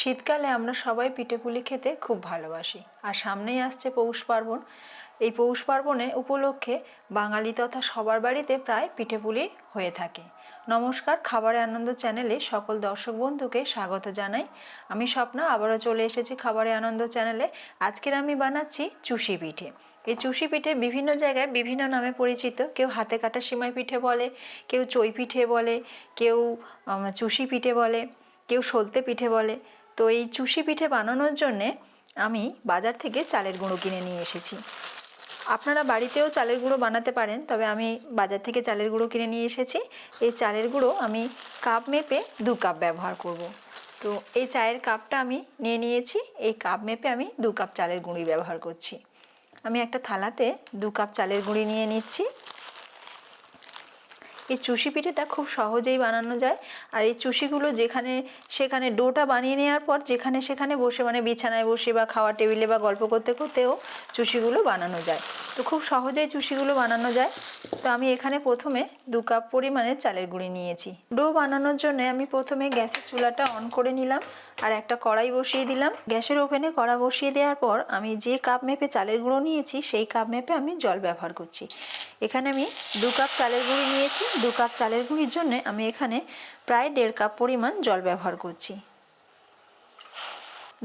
শীতকালে আমরা সবাই পিঠেপুলি খেতে খুব ভালোবাসি। আর সামনেই আসছে পৌষ পার্বণ। এই পৌষ পার্বণে উপলক্ষে বাঙালি তথা সবার বাড়িতে প্রায় পিঠেপুলি হয়ে থাকে। নমস্কার খাবারের আনন্দ চ্যানেলে সকল দর্শক বন্ধুকে স্বাগত জানাই। আমি স্বপ্না, আবারও চলে এসেছি খাবারের আনন্দ চ্যানেলে। আজকের আমি বানাচ্ছি চুষি পিঠে। এই চুষি পিঠে বিভিন্ন জায়গায় বিভিন্ন নামে পরিচিত। কেউ হাতে কাটা সিমাই পিঠে বলে, কেউ চই পিঠে বলে, কেউ চুষি পিঠে বলে, কেউ সলতে পিঠে বলে। তো এই চুষি পিঠে বানানোর জন্যে আমি বাজার থেকে চালের গুঁড়ো কিনে নিয়ে এসেছি। আপনারা বাড়িতেও চালের গুঁড়ো বানাতে পারেন, তবে আমি বাজার থেকে চালের গুঁড়ো কিনে নিয়ে এসেছি। এই চালের গুঁড়ো আমি কাপ মেপে দু কাপ ব্যবহার করব। তো এই চায়ের কাপটা আমি নিয়ে নিয়েছি, এই কাপ মেপে আমি দু কাপ চালের গুঁড়ি ব্যবহার করছি। আমি একটা থালাতে দু কাপ চালের গুঁড়ি নিয়ে নিচ্ছি। এই চুষি পিঠেটা খুব সহজেই বানানো যায়। আর এই চুষিগুলো যেখানে, সেখানে ডোটা বানিয়ে নেওয়ার পর যেখানে সেখানে বসে মানে বিছানায় বসে বা খাওয়ার টেবিলে বা গল্প করতে করতেও চুষিগুলো বানানো যায়। তো খুব সহজেই চুষিগুলো বানানো যায়। তো আমি এখানে প্রথমে দু কাপ পরিমাণে চালের গুঁড়ি নিয়েছি। ডো বানানোর জন্য আমি প্রথমে গ্যাসের চুলাটা অন করে নিলাম। আর একটা কড়াই বসিয়ে দিলাম। গ্যাসের ওভেনে কড়া বসিয়ে দেওয়ার পর আমি যে কাপ মেপে চালের গুঁড়ো নিয়েছি, সেই কাপ মেপে আমি জল ব্যবহার করছি। এখানে আমি দু কাপ চালের গুঁড়ি নিয়েছি। দু কাপ চালের গুঁড়ির জন্য আমি এখানে প্রায় দেড় কাপ পরিমাণ জল ব্যবহার করছি।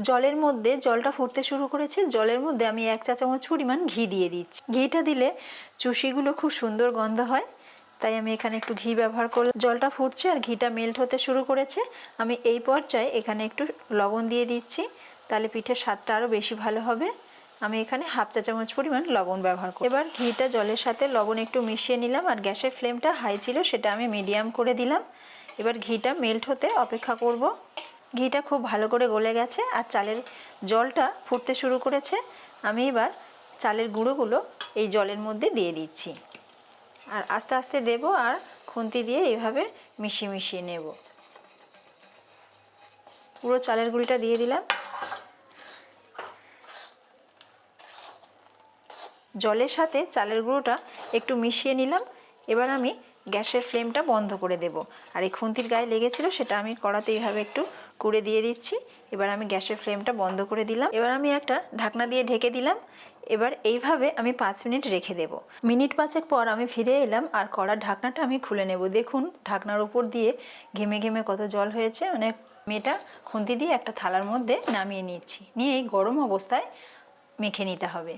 জলের মধ্যে জলটা ফুটতে শুরু করেছে। জলের মধ্যে আমি এক চা চামচ পরিমাণ ঘি দিয়ে দিচ্ছি। ঘিটা দিলে চুষিগুলো খুব সুন্দর গন্ধ হয়। তাই আমি এখানে একটু ঘি ব্যবহার করলাম। জলটা ফুটছে আর ঘিটা মেল্ট হতে শুরু করেছে। আমি এই পর্যায়ে এখানে একটু লবণ দিয়ে দিচ্ছি। তাহলে পিঠের স্বাদটা আরও বেশি ভালো হবে। আমি এখানে হাফ চা চামচ পরিমাণ লবণ ব্যবহার করি এবার ঘিটা জলের সাথে লবণ একটু মিশিয়ে নিলাম আর গ্যাসের ফ্লেমটা হাই ছিল সেটা আমি মিডিয়াম করে দিলাম। এবার ঘিটা মেল্ট হতে অপেক্ষা করব। ঘিটা খুব ভালো করে গলে গেছে আর চালের জলটা ফুটতে শুরু করেছে। আমি এবার চালের গুঁড়োগুলো এই জলের মধ্যে দিয়ে দিচ্ছি। আর আস্তে আস্তে দেব আর খুন্তি দিয়ে এইভাবে মিশিয়ে মিশিয়ে নেব। পুরো চালের গুঁড়িটা দিয়ে দিলাম। জলের সাথে চালের গুঁড়োটা একটু মিশিয়ে নিলাম। এবার আমি গ্যাসের ফ্লেমটা বন্ধ করে দেব। আর এই খুন্তির গায়ে লেগেছিল সেটা আমি কড়াতে এইভাবে একটু কুড়ে দিয়ে দিচ্ছি। এবার আমি গ্যাসের ফ্লেমটা বন্ধ করে দিলাম। এবার আমি একটা ঢাকনা দিয়ে ঢেকে দিলাম। এবার এইভাবে আমি পাঁচ মিনিট রেখে দেব। মিনিট পাঁচেক পর আমি ফিরে এলাম আর কড়ার ঢাকনাটা আমি খুলে নেব। দেখুন, ঢাকনার উপর দিয়ে ঘেমে ঘেমে কত জল হয়েছে। মানে মেয়েটা খুন্তি দিয়ে একটা থালার মধ্যে নামিয়ে নিচ্ছি। নিয়ে এই গরম অবস্থায় মেখে নিতে হবে।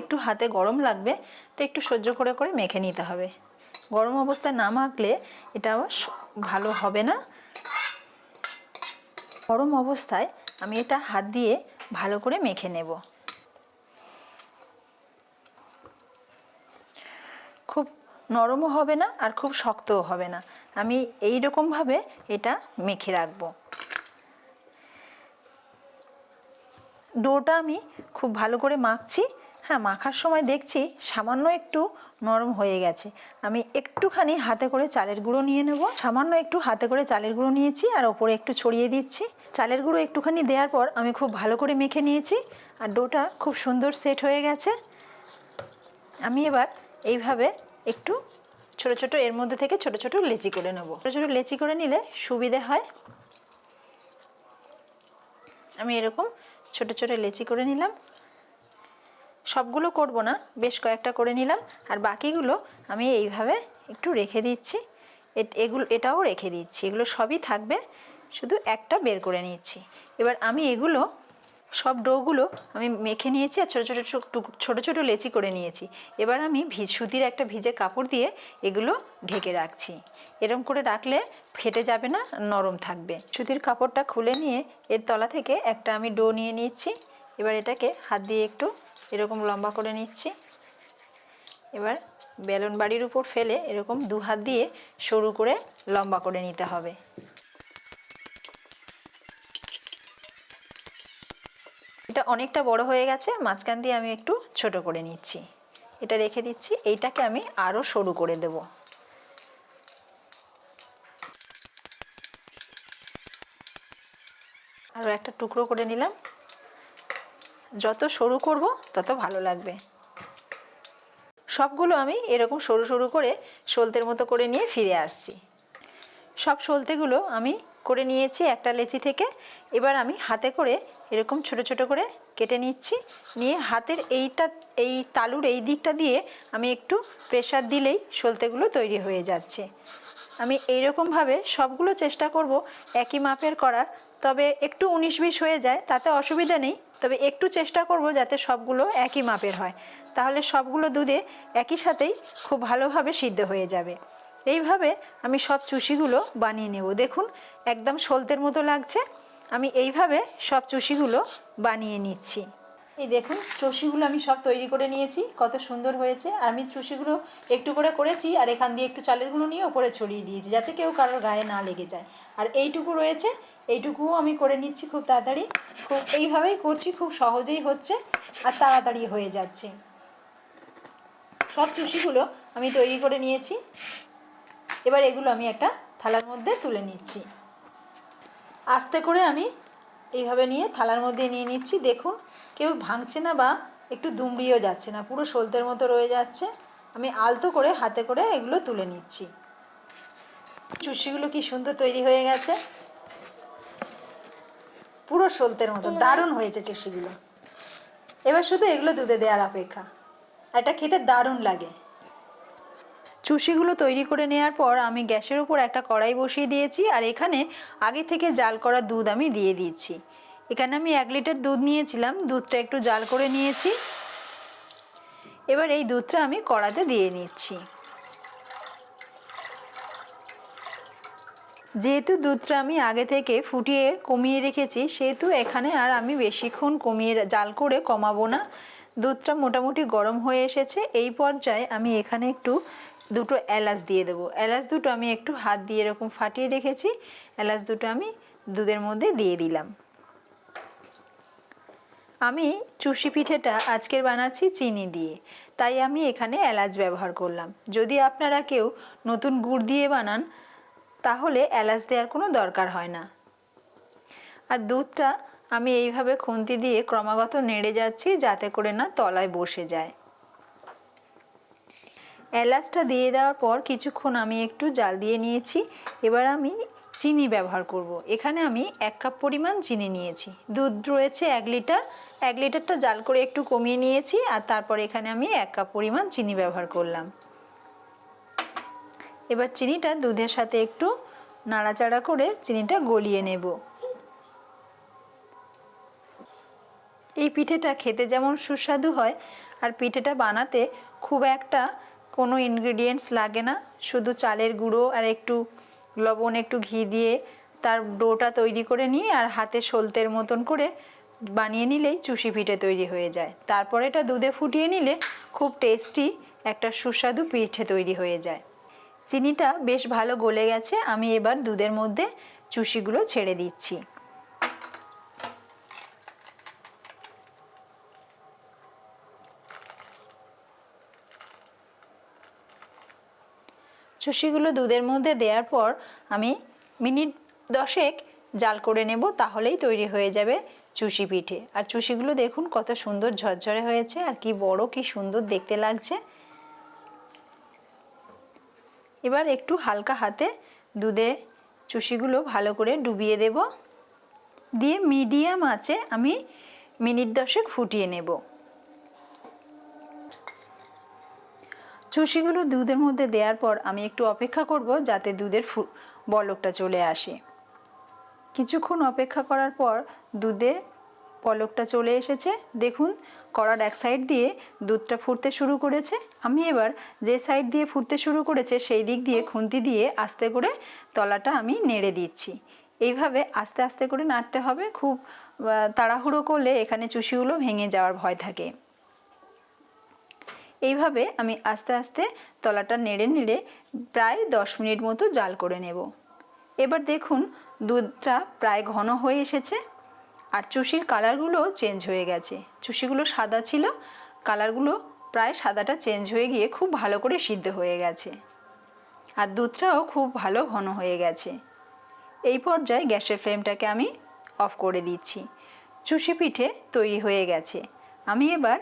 একটু হাতে গরম লাগবে তো একটু সহ্য করে করে মেখে নিতে হবে। গরম অবস্থায় না মাখলে এটা ভালো হবে না। গরম অবস্থায় আমি এটা হাত দিয়ে ভালো করে মেখে নেব খুব নরমও হবে না আর খুব শক্তও হবে না। আমি এই রকমভাবে এটা মেখে রাখব। ডোটা আমি খুব ভালো করে মাখছি। হ্যাঁ মাখার সময় দেখছি সামান্য একটু নরম হয়ে গেছে। আমি একটুখানি হাতে করে চালের গুঁড়ো নিয়ে নেব। সামান্য একটু হাতে করে চালের গুঁড়ো নিয়েছি আর ওপরে একটু ছড়িয়ে দিচ্ছি। চালের গুঁড়ো একটুখানি দেওয়ার পর আমি খুব ভালো করে মেখে নিয়েছি আর ডোটা খুব সুন্দর সেট হয়ে গেছে। আমি এবার এইভাবে একটু ছোট ছোট, এর মধ্যে থেকে ছোট ছোট লেচি করে নেব। ছোট ছোট লেচি করে নিলে সুবিধে হয়। আমি এরকম ছোট ছোট লেচি করে নিলাম। সবগুলো করব না, বেশ কয়েকটা করে নিলাম। আর বাকিগুলো আমি এইভাবে একটু রেখে দিচ্ছি। এগুলো, এটাও রেখে দিচ্ছি। এগুলো সবই থাকবে, শুধু একটা বের করে নিচ্ছি। এবার আমি এগুলো সব ডোগুলো আমি মেখে নিয়েছি আর ছোটো ছোটো ছোটো ছোটো লেচি করে নিয়েছি। এবার আমি ভিজ সুতির একটা ভিজে কাপড় দিয়ে এগুলো ঢেকে রাখছি। এরকম করে রাখলে ফেটে যাবে না, নরম থাকবে। সুতির কাপড়টা খুলে নিয়ে এর তলা থেকে একটা আমি ডো নিয়ে নিচ্ছি। এবার এটাকে হাত দিয়ে একটু এরকম লম্বা করে নিচ্ছি। এবার বেলন বাড়ির উপর ফেলে এরকম দু হাত দিয়ে সরু করে লম্বা করে নিতে হবে। এটা অনেকটা বড় হয়ে গেছে, মাঝখান দিয়ে আমি একটু ছোট করে নিচ্ছি। এটা রেখে দিচ্ছি, এইটাকে আমি আরও সরু করে দেব। আরও একটা টুকরো করে নিলাম। যত সরু করব, তত ভালো লাগবে। সবগুলো আমি এরকম সরু সরু করে সলতের মতো করে নিয়ে ফিরে আসছি। সব সলতেগুলো আমি করে নিয়েছি একটা লেচি থেকে। এবার আমি হাতে করে এরকম ছোট ছোট করে কেটে নিচ্ছি। নিয়ে হাতের এইটা, এই তালুর এই দিকটা দিয়ে আমি একটু প্রেসার দিলেই সলতেগুলো তৈরি হয়ে যাচ্ছে। আমি এইরকমভাবে সবগুলো চেষ্টা করব একই মাপের করার। তবে একটু উনিশ বিশ হয়ে যায়, তাতে অসুবিধা নেই। তবে একটু চেষ্টা করব যাতে সবগুলো একই মাপের হয়। তাহলে সবগুলো দুধে একই সাথেই খুব ভালোভাবে সিদ্ধ হয়ে যাবে। এইভাবে আমি সব চুষিগুলো বানিয়ে নেব। দেখুন, একদম সলতের মতো লাগছে। আমি এইভাবে সব চুষিগুলো বানিয়ে নিচ্ছি। এই দেখুন, চষিগুলো আমি সব তৈরি করে নিয়েছি, কত সুন্দর হয়েছে। আর আমি চষিগুলো একটু করে করেছি, আর এখান দিয়ে একটু চালের গুঁড়ো নিয়ে ওপরে ছড়িয়ে দিয়েছি, যাতে কেউ কারোর গায়ে না লেগে যায়। আর এইটুকু রয়েছে, এইটুকুও আমি করে নিচ্ছি খুব তাড়াতাড়ি। খুব, এইভাবেই করছি, খুব সহজেই হচ্ছে, আর তাড়াতাড়ি হয়ে যাচ্ছে। সব চুষিগুলো আমি তৈরি করে নিয়েছি। এবার এগুলো আমি একটা থালার মধ্যে তুলে নিচ্ছি। আস্তে করে আমি এইভাবে নিয়ে থালার মধ্যে নিয়ে নিচ্ছি। দেখুন কেউ ভাঙছে না বা একটু দুমড়িয়েও যাচ্ছে না পুরো সলতের মতো রয়ে যাচ্ছে। আমি আলতো করে হাতে করে এগুলো তুলে নিচ্ছি। চুষিগুলো কি সুন্দর তৈরি হয়ে গেছে। পুরো সলতের মতো দারুণ হয়েছে চুষিগুলো। এবার শুধু এগুলো দুধে দেওয়ার অপেক্ষা। এটা খেতে দারুণ লাগে। চুষিগুলো তৈরি করে নেওয়ার পর আমি গ্যাসের উপর একটা কড়াই বসিয়ে দিয়েছি আর এখানে আগে থেকে জাল করা দুধ আমি দিয়ে দিচ্ছি এখানে আমি এক লিটার দুধ নিয়েছিলাম, দুধটা একটু জাল করে নিয়েছি। এবার এই দুধটা আমি কড়াতে দিয়ে নিচ্ছি। যেহেতু দুধটা আমি আগে থেকে ফুটিয়ে কমিয়ে রেখেছি, সেহেতু এখানে আর আমি বেশিক্ষণ কমিয়ে জাল করে কমাবো না। দুধটা মোটামুটি গরম হয়ে এসেছে, এই পর্যায়ে আমি এখানে একটু দুটো এলাচ দিয়ে দেবো। এলাচ দুটো আমি একটু হাত দিয়ে এরকম ফাটিয়ে রেখেছি। এলাচ দুটো আমি দুধের মধ্যে দিয়ে দিলাম। আমি চুষি পিঠেটা আজকের বানাচ্ছি চিনি দিয়ে। তাই আমি এখানে এলাচ ব্যবহার করলাম। যদি আপনারা কেউ নতুন গুড় দিয়ে বানান, তাহলে এলাচ দেওয়ার কোনো দরকার হয় না। আর দুধটা আমি এইভাবে খুন্তি দিয়ে ক্রমাগত নেড়ে যাচ্ছি যাতে করে না তলায় বসে যায়। এলাচটা দিয়ে দেওয়ার পর কিছুক্ষণ আমি একটু জাল দিয়ে নিয়েছি। এবার আমি চিনি ব্যবহার করব। এখানে আমি এক কাপ পরিমাণ চিনি নিয়েছি। দুধ রয়েছে এক লিটার। এক লিটারটা জাল করে একটু কমিয়ে নিয়েছি আর তারপর এখানে আমি এক কাপ পরিমাণ চিনি ব্যবহার করলাম। এবার চিনিটা দুধের সাথে একটু নাড়াচাড়া করে চিনিটা গলিয়ে নেব। এই পিঠেটা খেতে যেমন সুস্বাদু হয় আর পিঠেটা বানাতে খুব একটা কোনো ইনগ্রিডিয়েন্টস লাগে না। শুধু চালের গুঁড়ো আর একটু লবণ, একটু ঘি দিয়ে তার ডোটা তৈরি করে নিয়ে আর হাতে সলতের মতন করে বানিয়ে নিলেই চুষি পিঠে তৈরি হয়ে যায়। তারপর এটা দুধে ফুটিয়ে নিলে খুব টেস্টি একটা সুস্বাদু পিঠে তৈরি হয়ে যায়। চিনিটা বেশ ভালো গলে গেছে। আমি এবার দুধের মধ্যে চুষিগুলো ছেড়ে দিচ্ছি। চুষিগুলো দুধের মধ্যে দেওয়ার পর আমি মিনিট দশেক জাল করে নেব, তাহলেই তৈরি হয়ে যাবে চুষি পিঠে। আর চুষিগুলো দেখুন কত সুন্দর ঝরঝরে হয়েছে, আর কি বড়, কি সুন্দর দেখতে লাগছে। এবার একটু হালকা হাতে দুধে চুষিগুলো ভালো করে ডুবিয়ে দেব। দিয়ে মিডিয়াম আছে আমি মিনিট দশেক ফুটিয়ে নেব। চুষিগুলো দুধের মধ্যে দেওয়ার পর আমি একটু অপেক্ষা করব যাতে দুধের ফু বলকটা চলে আসে। কিছুক্ষণ অপেক্ষা করার পর দুধে পলকটা চলে এসেছে। দেখুন কড়ার এক সাইড দিয়ে দুধটা ফুটতে শুরু করেছে। আমি এবার যে সাইড দিয়ে ফুটতে শুরু করেছে, সেই দিক দিয়ে খুন্তি দিয়ে আস্তে করে তলাটা আমি নেড়ে দিচ্ছি। এইভাবে আস্তে আস্তে করে নাড়তে হবে। খুব তাড়াহুড়ো করলে এখানে চুষিগুলো ভেঙে যাওয়ার ভয় থাকে। এইভাবে আমি আস্তে আস্তে তলাটা নেড়ে নেড়ে প্রায় দশ মিনিট মতো জাল করে নেব। এবার দেখুন দুধটা প্রায় ঘন হয়ে এসেছে আর চুষির কালারগুলো চেঞ্জ হয়ে গেছে। চুষিগুলো সাদা ছিল, কালারগুলো প্রায় সাদাটা চেঞ্জ হয়ে গিয়ে খুব ভালো করে সিদ্ধ হয়ে গেছে। আর দুধটাও খুব ভালো ঘন হয়ে গেছে। এই পর্যায়ে গ্যাসের ফ্লেমটাকে আমি অফ করে দিচ্ছি। চুষি পিঠে তৈরি হয়ে গেছে। আমি এবার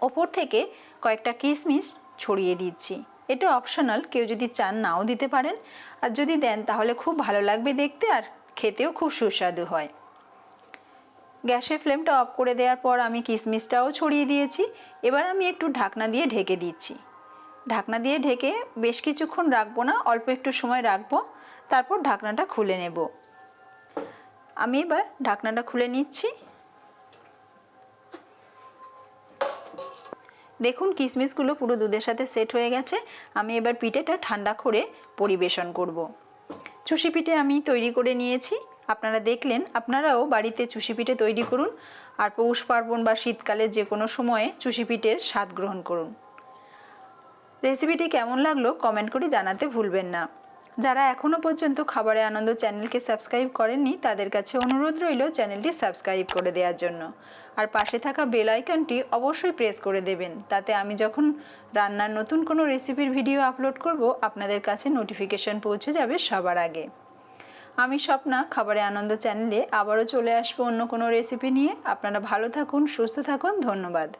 ওপর থেকে কয়েকটা কিশমিশ ছড়িয়ে দিচ্ছি। এটা অপশনাল কেউ যদি চান নাও দিতে পারেন। আর যদি দেন, তাহলে খুব ভালো লাগবে দেখতে আর খেতেও খুব সুস্বাদু হয়। গ্যাসের ফ্লেমটা অফ করে দেওয়ার পর আমি কিশমিশটাও ছড়িয়ে দিয়েছি। এবার আমি একটু ঢাকনা দিয়ে ঢেকে দিচ্ছি। ঢাকনা দিয়ে ঢেকে বেশ কিছুক্ষণ রাখব না, অল্প একটু সময় রাখব। তারপর ঢাকনাটা খুলে নেব। আমি এবার ঢাকনাটা খুলে নিচ্ছি। দেখুন কিশমিশগুলো পুরো দুধের সাথে সেট হয়ে গেছে। আমি এবার পিঠেটা ঠান্ডা করে পরিবেশন করব। চুষি পিঠে আমি তৈরি করে নিয়েছি। আপনারা দেখলেন, আপনারাও বাড়িতে চুষি পিঠে তৈরি করুন আর পৌষ পার্বণ বা শীতকালে যে কোনো সময়ে চুষি পিঠের স্বাদ গ্রহণ করুন। রেসিপিটি কেমন লাগল কমেন্ট করে জানাতে ভুলবেন না। যারা এখনও পর্যন্ত খাবারে আনন্দ চ্যানেলকে সাবস্ক্রাইব করেননি, তাদের কাছে অনুরোধ রইল চ্যানেলটি সাবস্ক্রাইব করে দেওয়ার জন্য। আর পাশে থাকা বেল আইকনটি অবশ্যই প্রেস করে দেবেন, তাতে আমি যখন রান্নার নতুন কোনো রেসিপির ভিডিও আপলোড করব, আপনাদের কাছে নোটিফিকেশন পৌঁছে যাবে সবার আগে। আমি স্বপ্না খাবারে আনন্দ চ্যানেলে আবারও চলে আসব অন্য কোনো রেসিপি নিয়ে। আপনারা ভালো থাকুন, সুস্থ থাকুন, ধন্যবাদ।